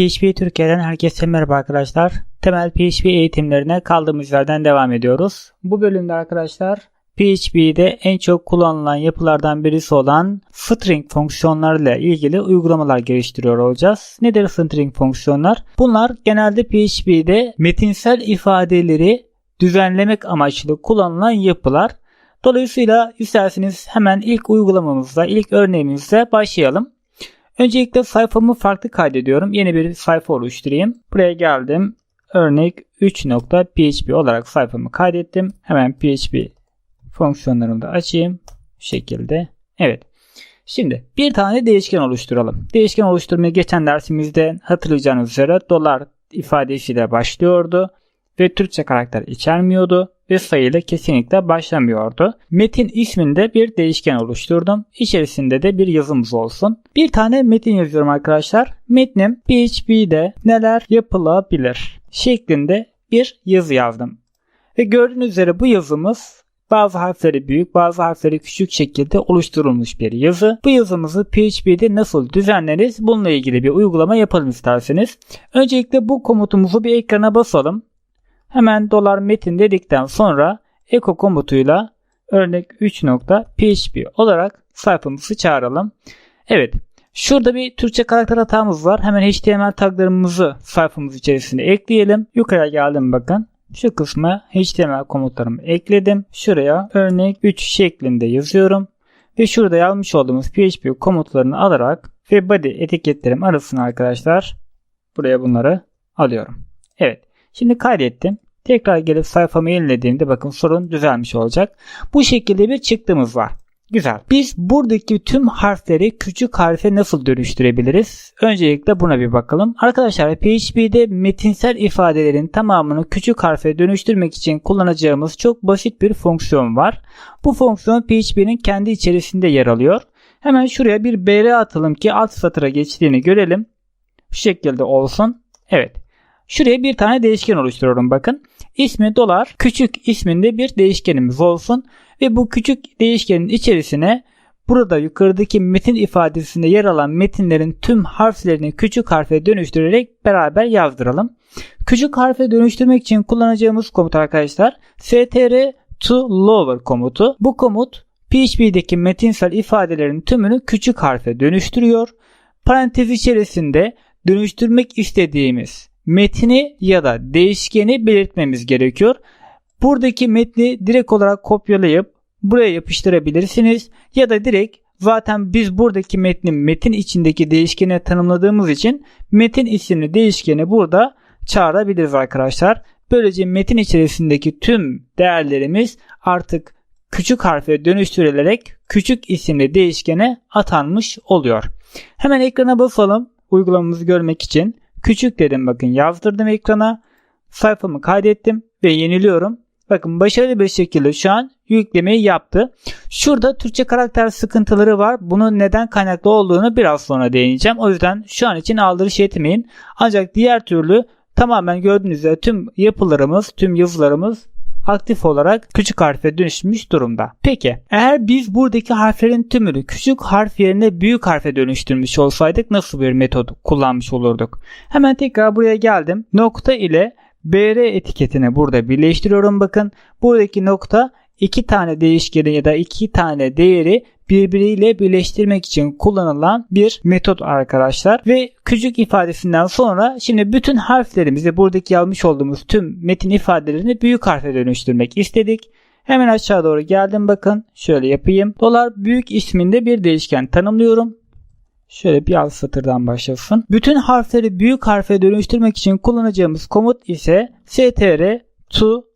PHP Türkiye'den herkese merhaba arkadaşlar. Temel PHP eğitimlerine kaldığımız yerden devam ediyoruz. Bu bölümde arkadaşlar PHP'de en çok kullanılan yapılardan birisi olan string fonksiyonlarıyla ilgili uygulamalar geliştiriyor olacağız. Nedir string fonksiyonlar? Bunlar genelde PHP'de metinsel ifadeleri düzenlemek amaçlı kullanılan yapılar. Dolayısıyla isterseniz hemen ilk uygulamamızda, ilk örneğimizde başlayalım. Öncelikle sayfamı farklı kaydediyorum. Yeni bir sayfa oluşturayım. Buraya geldim. Örnek 3.php olarak sayfamı kaydettim. Hemen php fonksiyonlarımı da açayım. Şu şekilde. Evet. Şimdi bir tane değişken oluşturalım. Değişken oluşturmayı geçen dersimizde hatırlayacağınız üzere dolar ifadesiyle başlıyordu ve Türkçe karakter içermiyordu ve sayıyla kesinlikle başlamıyordu. Metin isminde bir değişken oluşturdum. İçerisinde de bir yazımız olsun. Bir tane metin yazıyorum arkadaşlar. Metnim PHP'de neler yapılabilir şeklinde bir yazı yazdım. Ve gördüğünüz üzere bu yazımız bazı harfleri büyük, bazı harfleri küçük şekilde oluşturulmuş bir yazı. Bu yazımızı PHP'de nasıl düzenleriz? Bununla ilgili bir uygulama yapalım isterseniz. Öncelikle bu komutumuzu bir ekrana basalım. Hemen dolar metin dedikten sonra echo komutuyla örnek 3.php olarak sayfamızı çağıralım. Evet. Şurada bir Türkçe karakter hatamız var. Hemen HTML taglarımızı sayfamız içerisinde ekleyelim. Yukarıya geldim bakın. Şu kısma HTML komutlarımı ekledim. Şuraya örnek 3 şeklinde yazıyorum. Ve şurada yazmış olduğumuz PHP komutlarını alarak ve body etiketlerim arasına arkadaşlar buraya bunları alıyorum. Evet. Şimdi kaydettim. Tekrar gelip sayfamı yenilediğimde bakın sorun düzelmiş olacak. Bu şekilde bir çıktığımız var. Güzel. Biz buradaki tüm harfleri küçük harfe nasıl dönüştürebiliriz? Öncelikle buna bir bakalım. Arkadaşlar PHP'de metinsel ifadelerin tamamını küçük harfe dönüştürmek için kullanacağımız çok basit bir fonksiyon var. Bu fonksiyon PHP'nin kendi içerisinde yer alıyor. Hemen şuraya bir BR atalım ki alt satıra geçtiğini görelim. Şu şekilde olsun. Evet. Şuraya bir tane değişken oluşturuyorum bakın. İsmi dolar küçük isminde bir değişkenimiz olsun ve bu küçük değişkenin içerisine burada yukarıdaki metin ifadesinde yer alan metinlerin tüm harflerini küçük harfe dönüştürerek beraber yazdıralım. Küçük harfe dönüştürmek için kullanacağımız komut arkadaşlar str to lower komutu. Bu komut PHP'deki metinsel ifadelerin tümünü küçük harfe dönüştürüyor. Parantez içerisinde dönüştürmek istediğimiz metni ya da değişkeni belirtmemiz gerekiyor. Buradaki metni direkt olarak kopyalayıp buraya yapıştırabilirsiniz ya da direkt zaten biz buradaki metni metin içindeki değişkene tanımladığımız için metin isimli değişkeni burada çağırabiliriz arkadaşlar. Böylece metin içerisindeki tüm değerlerimiz artık küçük harfe dönüştürülerek küçük isimli değişkene atanmış oluyor. Hemen ekrana basalım uygulamamızı görmek için. Küçük dedim bakın yazdırdım ekrana. Sayfamı kaydettim ve yeniliyorum. Bakın başarılı bir şekilde şu an yüklemeyi yaptı. Şurada Türkçe karakter sıkıntıları var. Bunun neden kaynaklı olduğunu biraz sonra değineceğim. O yüzden şu an için aldırış etmeyin. Ancak diğer türlü tamamen gördüğünüz üzere tüm yapılarımız, tüm yazılarımız aktif olarak küçük harfe dönüşmüş durumda. Peki eğer biz buradaki harflerin tümünü küçük harf yerine büyük harfe dönüştürmüş olsaydık nasıl bir metod kullanmış olurduk? Hemen tekrar buraya geldim. Nokta ile BR etiketini burada birleştiriyorum bakın. Buradaki nokta iki tane değişkeni ya da iki tane değeri birbiriyle birleştirmek için kullanılan bir metot arkadaşlar. Ve küçük ifadesinden sonra şimdi bütün harflerimizi buradaki yazmış olduğumuz tüm metin ifadelerini büyük harfe dönüştürmek istedik. Hemen aşağı doğru geldim bakın. Şöyle yapayım. Dolar büyük isminde bir değişken tanımlıyorum. Şöyle bir alt satırdan başlasın. Bütün harfleri büyük harfe dönüştürmek için kullanacağımız komut ise str to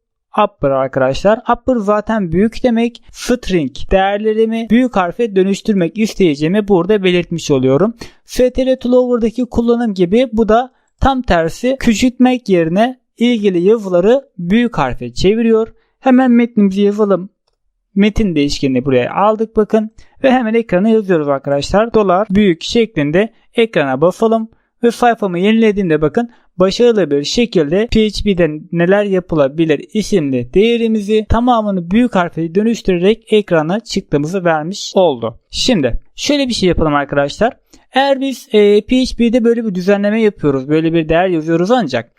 upper arkadaşlar. Upper zaten büyük demek. String değerlerimi büyük harfe dönüştürmek isteyeceğimi burada belirtmiş oluyorum. str to lower'daki kullanım gibi bu da tam tersi küçültmek yerine ilgili yazıları büyük harfe çeviriyor. Hemen metnimizi yazalım. Metin değişkenini buraya aldık bakın. Ve hemen ekrana yazıyoruz arkadaşlar. Dolar büyük şeklinde ekrana basalım. Ve sayfamı yenilediğimde bakın başarılı bir şekilde PHP'de neler yapılabilir isimli değerimizi tamamını büyük harfe dönüştürerek ekrana çıktığımızı vermiş oldu. Şimdi şöyle bir şey yapalım arkadaşlar. Eğer biz e, PHP'de böyle bir düzenleme yapıyoruz, böyle bir değer yazıyoruz ancak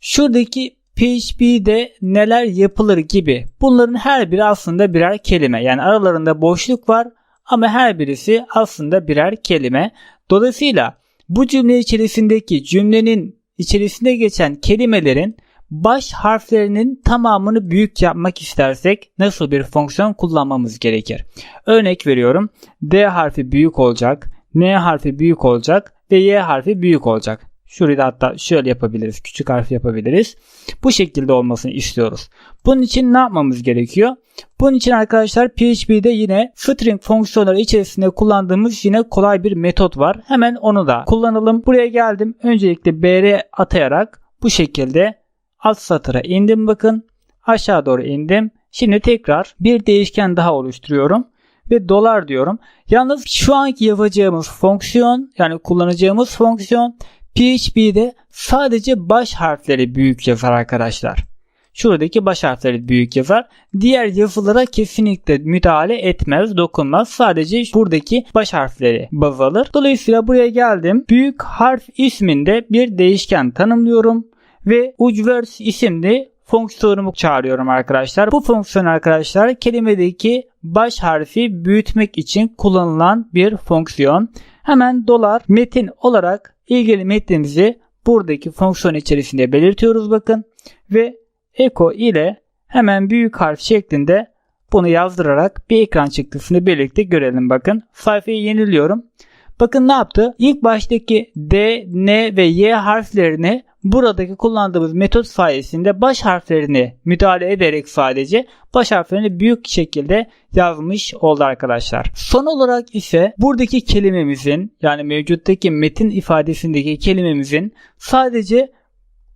şuradaki PHP'de neler yapılır gibi bunların her biri aslında birer kelime. Yani aralarında boşluk var ama her birisi aslında birer kelime. Dolayısıyla bu cümle içerisindeki cümlenin içerisinde geçen kelimelerin baş harflerinin tamamını büyük yapmak istersek nasıl bir fonksiyon kullanmamız gerekir? Örnek veriyorum. D harfi büyük olacak, N harfi büyük olacak ve Y harfi büyük olacak. Şurayı da hatta şöyle yapabiliriz. Küçük harf yapabiliriz. Bu şekilde olmasını istiyoruz. Bunun için ne yapmamız gerekiyor? Bunun için arkadaşlar PHP'de yine string fonksiyonları içerisinde kullandığımız yine kolay bir metot var. Hemen onu da kullanalım. Buraya geldim. Öncelikle br atayarak bu şekilde alt satıra indim bakın. Aşağı doğru indim. Şimdi tekrar bir değişken daha oluşturuyorum ve dolar diyorum. Yalnız şu anki yapacağımız fonksiyon yani kullanacağımız fonksiyon PHP'de sadece baş harfleri büyük yazar arkadaşlar. Şuradaki baş harfleri büyük yazar. Diğer yazılara kesinlikle müdahale etmez, dokunmaz. Sadece buradaki baş harfleri baz alır. Dolayısıyla buraya geldim. Büyük harf isminde bir değişken tanımlıyorum ve ucvers isimli fonksiyonumu çağırıyorum arkadaşlar. Bu fonksiyon arkadaşlar kelimedeki baş harfi büyütmek için kullanılan bir fonksiyon. Hemen dolar metin olarak ilgili metnimizi buradaki fonksiyon içerisinde belirtiyoruz bakın. Ve echo ile hemen büyük harf şeklinde bunu yazdırarak bir ekran çıktısını birlikte görelim bakın. Sayfayı yeniliyorum. Bakın ne yaptı? İlk baştaki D, N ve Y harflerini buradaki kullandığımız metot sayesinde baş harflerini müdahale ederek sadece baş harflerini büyük şekilde yazmış oldu arkadaşlar. Son olarak ise buradaki kelimemizin yani mevcuttaki metin ifadesindeki kelimemizin sadece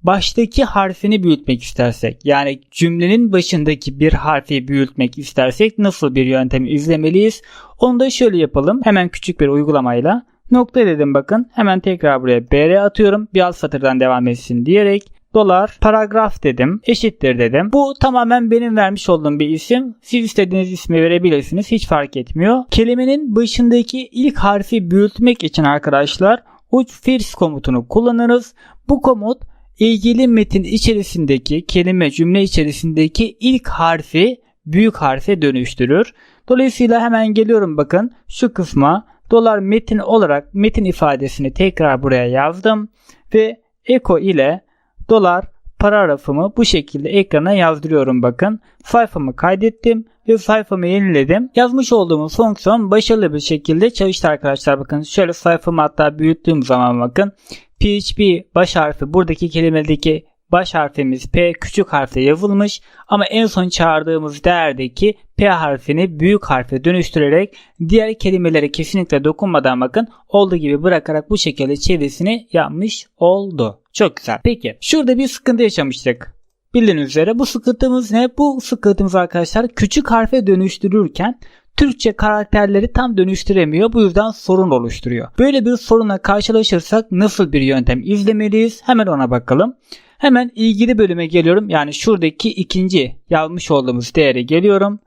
baştaki harfini büyütmek istersek yani cümlenin başındaki bir harfi büyütmek istersek nasıl bir yöntemi izlemeliyiz? Onu da şöyle yapalım. Hemen küçük bir uygulamayla. Nokta dedim bakın. Hemen tekrar buraya br atıyorum. Bir alt satırdan devam etsin diyerek dolar paragraf dedim. Eşittir dedim. Bu tamamen benim vermiş olduğum bir isim. Siz istediğiniz ismi verebilirsiniz. Hiç fark etmiyor. Kelimenin başındaki ilk harfi büyütmek için arkadaşlar uç first komutunu kullanırız. Bu komut ilgili metin içerisindeki kelime cümle içerisindeki ilk harfi büyük harfe dönüştürür. Dolayısıyla hemen geliyorum bakın şu kısma dolar metin olarak metin ifadesini tekrar buraya yazdım ve echo ile dolar paragrafımı bu şekilde ekrana yazdırıyorum bakın. Sayfamı kaydettim ve sayfamı yeniledim. Yazmış olduğumuz fonksiyon başarılı bir şekilde çalıştı arkadaşlar. Bakın şöyle sayfamı hatta büyüttüğüm zaman bakın. PHP baş harfi buradaki kelimedeki baş harfimiz P küçük harfle yazılmış ama en son çağırdığımız değerdeki P harfini büyük harfe dönüştürerek diğer kelimelere kesinlikle dokunmadan bakın olduğu gibi bırakarak bu şekilde çevirisini yapmış oldu. Çok güzel. Peki şurada bir sıkıntı yaşamıştık. Bildiğiniz üzere bu sıkıntımız ne? Bu sıkıntımız arkadaşlar küçük harfe dönüştürürken Türkçe karakterleri tam dönüştüremiyor. Bu yüzden sorun oluşturuyor. Böyle bir sorunla karşılaşırsak nasıl bir yöntem izlemeliyiz? Hemen ona bakalım. Hemen ilgili bölüme geliyorum. Yani şuradaki ikinci yazmış olduğumuz değere geliyorum.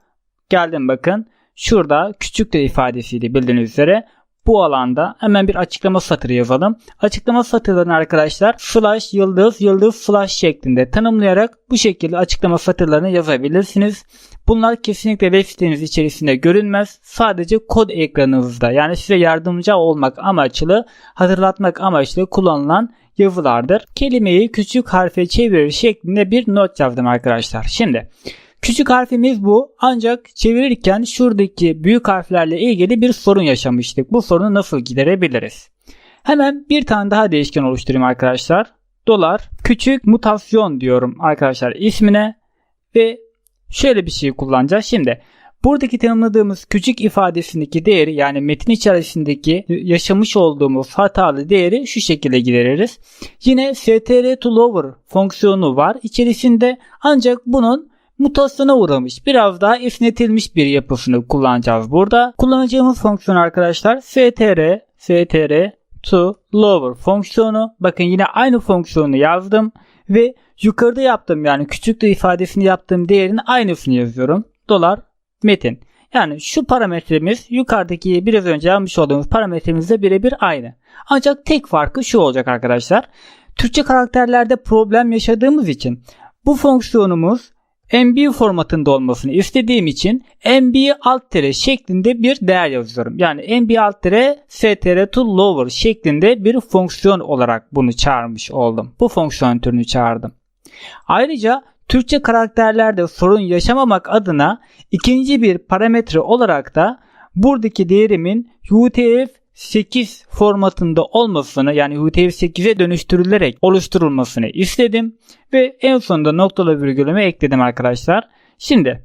Geldim bakın. Şurada küçük de ifadesiydi bildiğiniz üzere. Bu alanda hemen bir açıklama satırı yazalım. Açıklama satırlarını arkadaşlar slash yıldız yıldız slash şeklinde tanımlayarak bu şekilde açıklama satırlarını yazabilirsiniz. Bunlar kesinlikle web siteniz içerisinde görünmez. Sadece kod ekranınızda yani size yardımcı olmak amaçlı, hatırlatmak amaçlı kullanılan yazılardır. Kelimeyi küçük harfe çevirir şeklinde bir not yazdım arkadaşlar. Şimdi küçük harfimiz bu ancak çevirirken şuradaki büyük harflerle ilgili bir sorun yaşamıştık. Bu sorunu nasıl giderebiliriz? Hemen bir tane daha değişken oluşturayım arkadaşlar. Dolar küçük mutasyon diyorum arkadaşlar ismine ve şöyle bir şey kullanacağız. Şimdi Buradaki tanımladığımız küçük ifadesindeki değeri yani metin içerisindeki yaşamış olduğumuz hatalı değeri şu şekilde gideririz. Yine str to lower fonksiyonu var içerisinde ancak bunun mutasyona uğramış biraz daha esnetilmiş bir yapısını kullanacağız burada. Kullanacağımız fonksiyon arkadaşlar str str to lower fonksiyonu. Bakın yine aynı fonksiyonu yazdım ve yukarıda yaptığım yani küçüktür ifadesini yaptığım değerin aynısını yazıyorum. Dolar metin. Yani şu parametremiz yukarıdaki biraz önce yapmış olduğumuz parametremizle birebir aynı. Ancak tek farkı şu olacak arkadaşlar. Türkçe karakterlerde problem yaşadığımız için bu fonksiyonumuz MB formatında olmasını istediğim için MB alt tere şeklinde bir değer yazıyorum. Yani MB alt tere str to lower şeklinde bir fonksiyon olarak bunu çağırmış oldum. Bu fonksiyon türünü çağırdım. Ayrıca Türkçe karakterlerde sorun yaşamamak adına ikinci bir parametre olarak da buradaki değerimin UTF-8 formatında olmasını yani UTF-8'e dönüştürülerek oluşturulmasını istedim ve en sonunda noktalı virgülümü ekledim arkadaşlar. Şimdi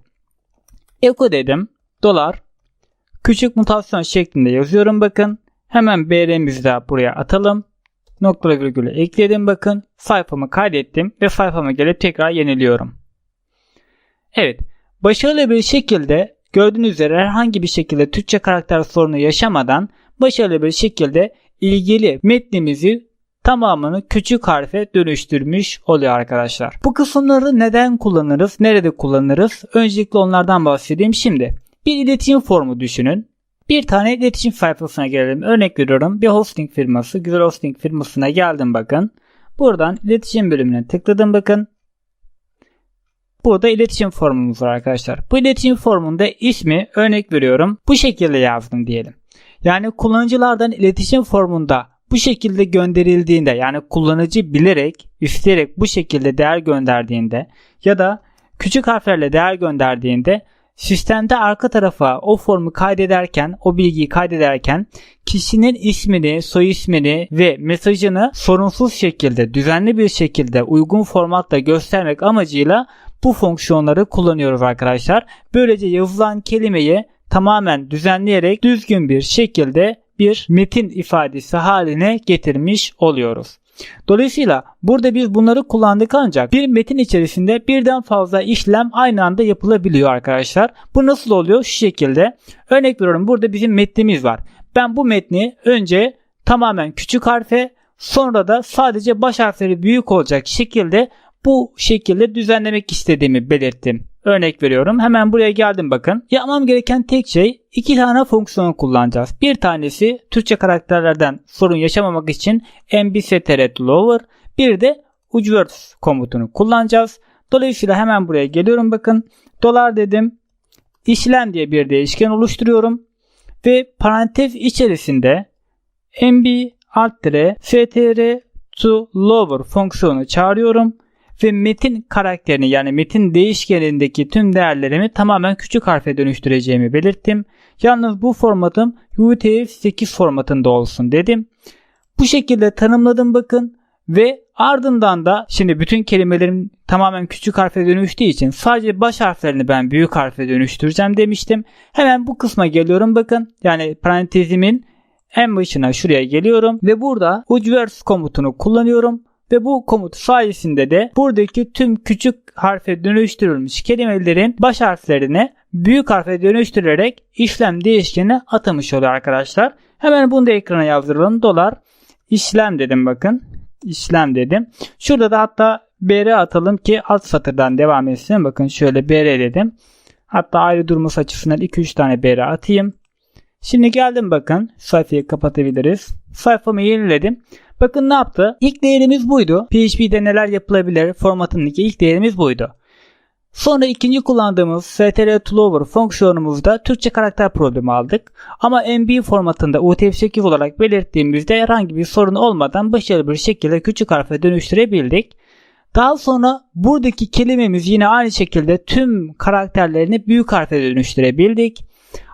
echo dedim dolar küçük mutasyon şeklinde yazıyorum bakın. Hemen BR'mizi de buraya atalım. Noktalı virgülü ekledim bakın. Sayfamı kaydettim ve sayfama gelip tekrar yeniliyorum. Evet başarılı bir şekilde gördüğünüz üzere herhangi bir şekilde Türkçe karakter sorunu yaşamadan başarılı bir şekilde ilgili metnimizi tamamını küçük harfe dönüştürmüş oluyor arkadaşlar. Bu kısımları neden kullanırız, nerede kullanırız? Öncelikle onlardan bahsedeyim şimdi. Bir iletişim formu düşünün. Bir tane iletişim sayfasına gelelim. Örnek veriyorum bir hosting firması, güzel hosting firmasına geldim bakın. Buradan iletişim bölümüne tıkladım bakın. Burada iletişim formumuz var arkadaşlar. Bu iletişim formunda ismi örnek veriyorum. Bu şekilde yazdım diyelim. Yani kullanıcılardan iletişim formunda bu şekilde gönderildiğinde yani kullanıcı bilerek, isteyerek bu şekilde değer gönderdiğinde ya da küçük harflerle değer gönderdiğinde sistemde arka tarafa o formu kaydederken, o bilgiyi kaydederken kişinin ismini, soy ismini ve mesajını sorunsuz şekilde, düzenli bir şekilde uygun formatla göstermek amacıyla bu fonksiyonları kullanıyoruz arkadaşlar. Böylece yazılan kelimeyi tamamen düzenleyerek düzgün bir şekilde bir metin ifadesi haline getirmiş oluyoruz. Dolayısıyla burada biz bunları kullandık ancak bir metin içerisinde birden fazla işlem aynı anda yapılabiliyor arkadaşlar. Bu nasıl oluyor? Şu şekilde. Örnek veriyorum burada bizim metnimiz var. Ben bu metni önce tamamen küçük harfe sonra da sadece baş harfleri büyük olacak şekilde bu şekilde düzenlemek istediğimi belirttim. Örnek veriyorum. Hemen buraya geldim bakın. Yapmam gereken tek şey iki tane fonksiyon kullanacağız. Bir tanesi Türkçe karakterlerden sorun yaşamamak için mbstr. Bir de ucwords komutunu kullanacağız. Dolayısıyla hemen buraya geliyorum bakın. Dolar dedim. İşlem diye bir değişken oluşturuyorum. Ve parantez içerisinde mb alt str to lower fonksiyonu çağırıyorum ve metin karakterini yani metin değişkenindeki tüm değerlerimi tamamen küçük harfe dönüştüreceğimi belirttim. Yalnız bu formatım UTF-8 formatında olsun dedim. Bu şekilde tanımladım bakın ve ardından da şimdi bütün kelimelerim tamamen küçük harfe dönüştüğü için sadece baş harflerini ben büyük harfe dönüştüreceğim demiştim. Hemen bu kısma geliyorum bakın. Yani parantezimin en başına şuraya geliyorum ve burada ucvers komutunu kullanıyorum. Ve bu komut sayesinde de buradaki tüm küçük harfe dönüştürülmüş kelimelerin baş harflerini büyük harfe dönüştürerek işlem değişkeni atamış oluyor arkadaşlar. Hemen bunu da ekrana yazdıralım. Dolar işlem dedim bakın. İşlem dedim. Şurada da hatta BR atalım ki alt satırdan devam etsin. Bakın şöyle BR dedim. Hatta ayrı durması açısından 2-3 tane BR atayım. Şimdi geldim bakın. Sayfayı kapatabiliriz. Sayfamı yeniledim. Bakın ne yaptı? İlk değerimiz buydu. PHP'de neler yapılabilir formatındaki ilk değerimiz buydu. Sonra ikinci kullandığımız str to fonksiyonumuzda Türkçe karakter problemi aldık. Ama MB formatında UTF-8 olarak belirttiğimizde herhangi bir sorun olmadan başarılı bir şekilde küçük harfe dönüştürebildik. Daha sonra buradaki kelimemiz yine aynı şekilde tüm karakterlerini büyük harfe dönüştürebildik.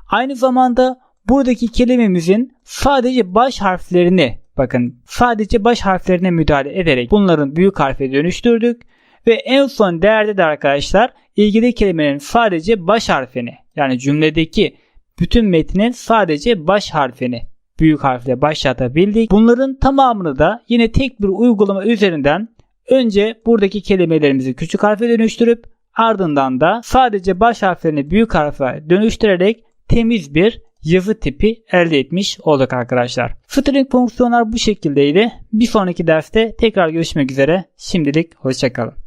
Aynı zamanda buradaki kelimemizin sadece baş harflerini Bakın sadece baş harflerine müdahale ederek bunların büyük harfe dönüştürdük. Ve en son değerde de arkadaşlar ilgili kelimenin sadece baş harfini yani cümledeki bütün metnin sadece baş harfini büyük harfle başlatabildik. Bunların tamamını da yine tek bir uygulama üzerinden önce buradaki kelimelerimizi küçük harfe dönüştürüp ardından da sadece baş harflerini büyük harfe dönüştürerek temiz bir yazı tipi elde etmiş olduk arkadaşlar. String fonksiyonlar bu şekildeydi. Bir sonraki derste tekrar görüşmek üzere. Şimdilik hoşçakalın.